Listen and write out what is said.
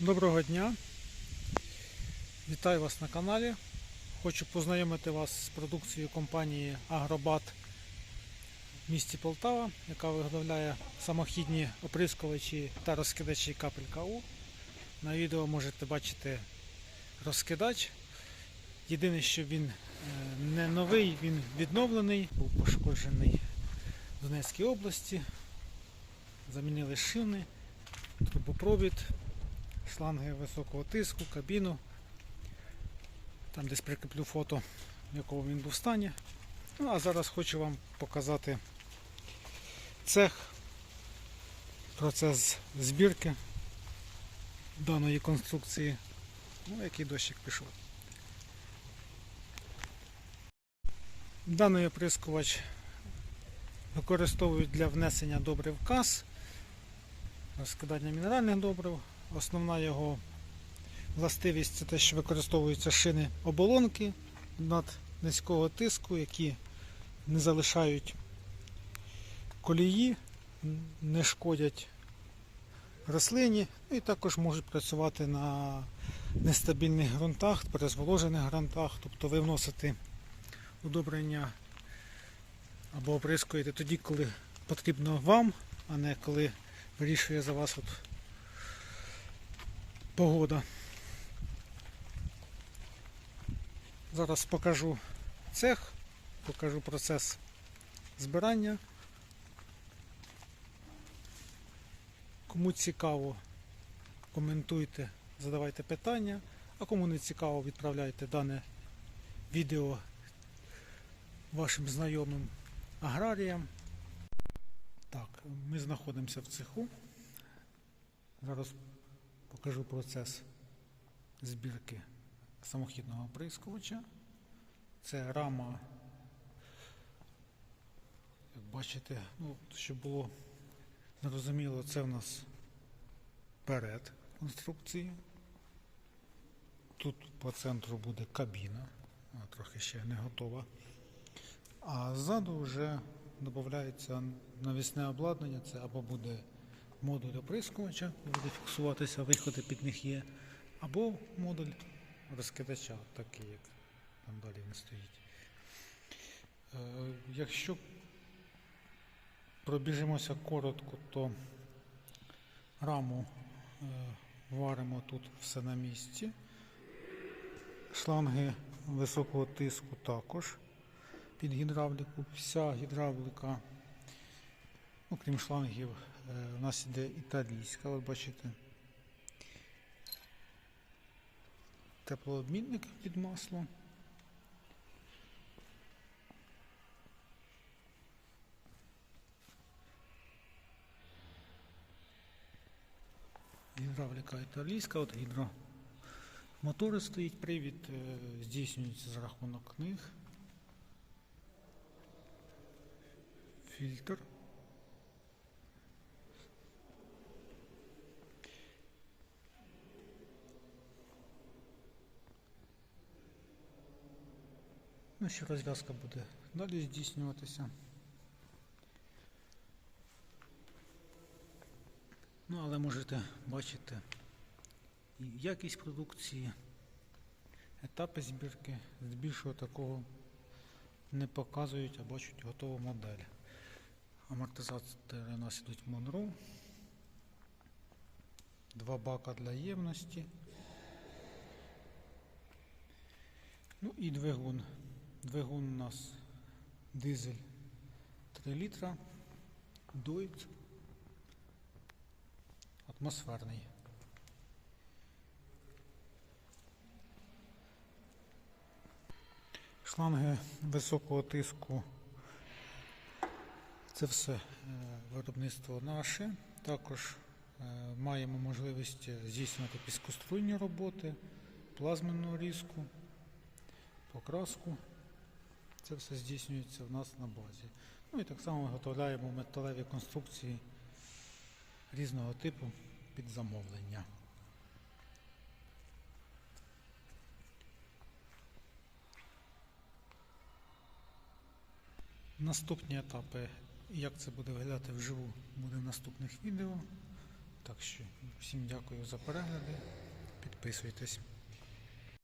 Доброго дня. Вітаю вас на каналі. Хочу познайомити вас з продукцією компанії Агробат в місті Полтава, яка виготовляє самохідні оприскувачі та розкидачі капель КУ. На відео можете бачити розкидач. Єдине, що він е, не новий, він відновлений, був пошкоджений в Донецькій області. Замінили шини, трубопровід, шланги високого тиску, кабіну. Там десь прикріплю фото, в якому він був в стані. Ну, а зараз хочу вам показати цех, процес збірки даної конструкції. Ну, який дощик пішов. Даний оприскувач використовують для внесення добрив каз, розкидання мінеральних добрив. Основна його властивість це те, що використовуються шини оболонки над низького тиску, які не залишають колії, не шкодять рослині ну і також можуть працювати на нестабільних ґрунтах, перезволожених ґрунтах, тобто ви вносите удобрення або оприскуєте тоді, коли потрібно вам, а не коли вирішує за вас от погода. Зараз покажу цех, покажу процес збирання. Кому цікаво, коментуйте, задавайте питання, а кому не цікаво, відправляйте дане відео вашим знайомим аграріям. Так, ми знаходимося в цеху. Зараз покажу процес збірки самохідного оприскувача. Це рама, як бачите, ну, щоб було зрозуміло, це в нас перед конструкції. Тут по центру буде кабіна, вона трохи ще не готова. А ззаду вже додається навісне обладнання, це або буде модуль оприскувача, буде фіксуватися, виходи під них є, або модуль розкидача, такий, як там далі він стоїть. Е, Якщо пробіжимося коротко, то раму е, варимо тут все на місці. Шланги високого тиску також під гідравліку. Вся гідравліка, окрім шлангів, е, у нас іде італійська, от бачите. Теплообмінник під масло. Гідравліка італійська, от гідромотори стоїть, привід е, здійснюється за рахунок них. Фільтр. Ну, ще розв'язка буде далі здійснюватися. Ну, але можете бачити і якість продукції, етапи збірки, здебільшого такого не показують, а бачать готову модель. Амортизатори у нас ідуть Monroe. Два бака для ємності. Ну і двигун. Двигун у нас дизель 3 літра, Deutz, атмосферний. Шланги високого тиску. Це все е, виробництво наше. Також е, маємо можливість здійснювати піскоструйні роботи, плазменну різку, покраску. Це все здійснюється в нас на базі. Ну і так само виготовляємо металеві конструкції різного типу під замовлення. Наступні етапи, як це буде виглядати вживу, буде в наступних відео. Так що всім дякую за перегляди. Підписуйтесь.